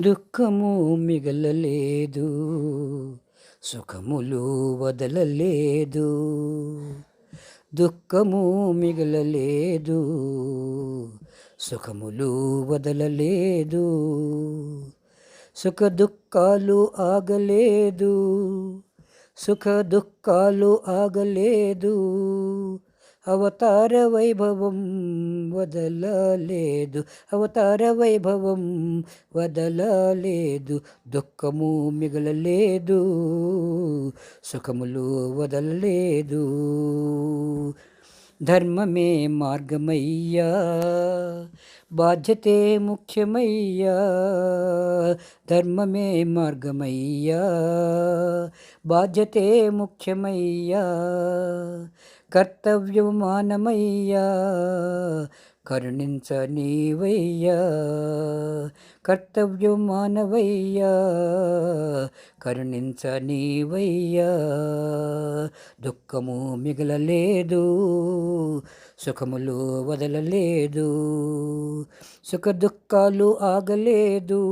దుఃఖము మిగలలేదు సుఖములు వదలలేదు. దుఃఖము మిగలలేదు సుఖములు వదలలేదు. సుఖ దుఃఖాలు ఆగలేదు సుఖ దుఃఖాలు ఆగలేదు. అవతార వైభవం వదలలేదు. అవతార వైభవం వదలలేదు. దుఃఖము మిగలలేదు. సుఖములు వదలలేదు. ధర్మమే మార్గమయ్యా. బాధ్యతే ముఖ్యమయ్యా. ధర్మమే మార్గమయ్యా. బాధ్యతే ముఖ్యమయ్యా. కర్తవ్యం మానమయ్యా కరుణించ నీవయ్యా. కర్తవ్యం మానవయ్యా కరుణించ నీవయ్యా దుఃఖము మిగలలేదు సుఖములు వదలలేదు సుఖ దుఃఖాలు ఆగలేదు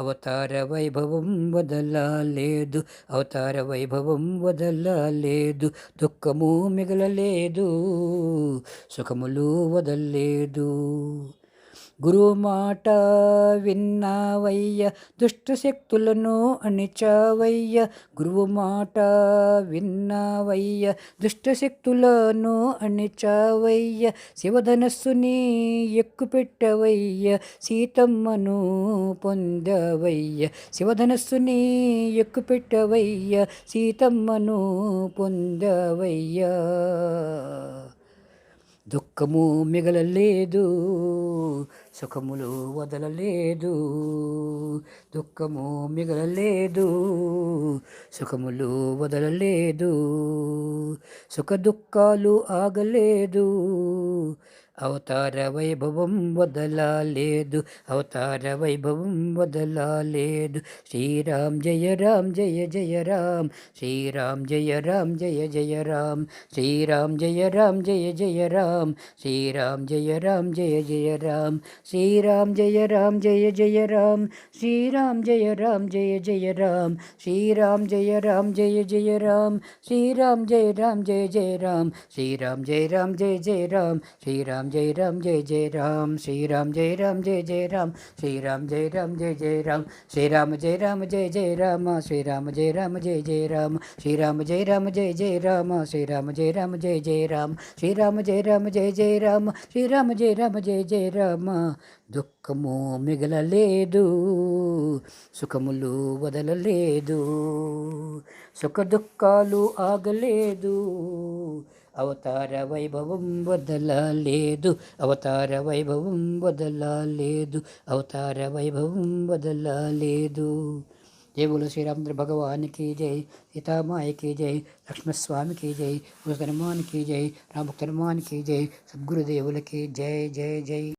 అవతార వైభవం వదలలేదు అవతార వైభవం వదలలేదు దుఃఖము మిగలలేదు సుఖములు వదలలేదు. గురువు మాట విన్నావయ్య దుష్ట శక్తులను అణిచావయ్య. గురువు మాట విన్నావయ్య దుష్ట శక్తులను అణిచావయ్య శివధనస్సుని ఎక్కుపెట్టవయ్య సీతమ్మను పొందవయ్య. శివధనస్సుని ఎక్కుపెట్టవయ్య సీతమ్మను పొందవయ్య. దుఃఖము మిగలలేదు సుఖములు వదలలేదు దుఃఖము మిగలలేదు సుఖములు వదలలేదు సుఖ దుఃఖాలు ఆగలేదు అవతార వైభవం వదలాలేదు అవతార వైభవం వదలాలేదు శ్రీరామ్ జయ రామ్ జయ జయ రామ్ శ్రీరామ్ జయ రామ్ జయ జయ రామ్ శ్రీరామ్ జయ రామ్ జయ జయ రామ్ శ్రీరామ్ జయ రామ్ జయ జయ రామ్ శ్రీరామ్ జయ రామ్ జయ జయ రామ్ శ్రీరామ్ జయ రామ్ జయ జయ రామ్ శ్రీరామ్ జయ రామ్ జయ జయ రామ్ శ్రీరామ్ జయ రామ్ జయ జయ రామ్ శ్రీరామ్ జయ రామ్ జయ జయ రామ్ శ్రీరామ్ జై రామ్ జయ జయ రామ్ శ్రీరామ్ జయ రామ్ జయ జయ రామ్ శ్రీరామ్ జయ రామ్ జయ జయ రామ్ శ్రీరామ జై రామ జయ జై రామ శ్రీరామ జై రామ జై జయ రామ శ్రీరామ జయ రామ జై జై రామ శ్రీరామ జయ రామ జై జై రామ శ్రీరామ జై రామ జయ జై రామ శ్రీరామ జయ రామ జయ జయ రామ దుఃఖము మిగలలేదు సుఖములు వదలలేదు సుఖ దుఃఖాలు ఆగలేదు अवतार అవతార వైభవం వదలలేదు वैभव बदल వదలలేదు అవతార వైభవం వదలలేదు जय बोलो श्री रामचंद्र भगवान की जय सीता माई की जय लक्ष्मण स्वामी की जय गुरु हनुमान की जय राम भक्तनुमान की जय सदगुरुदेवल की जय जय जय।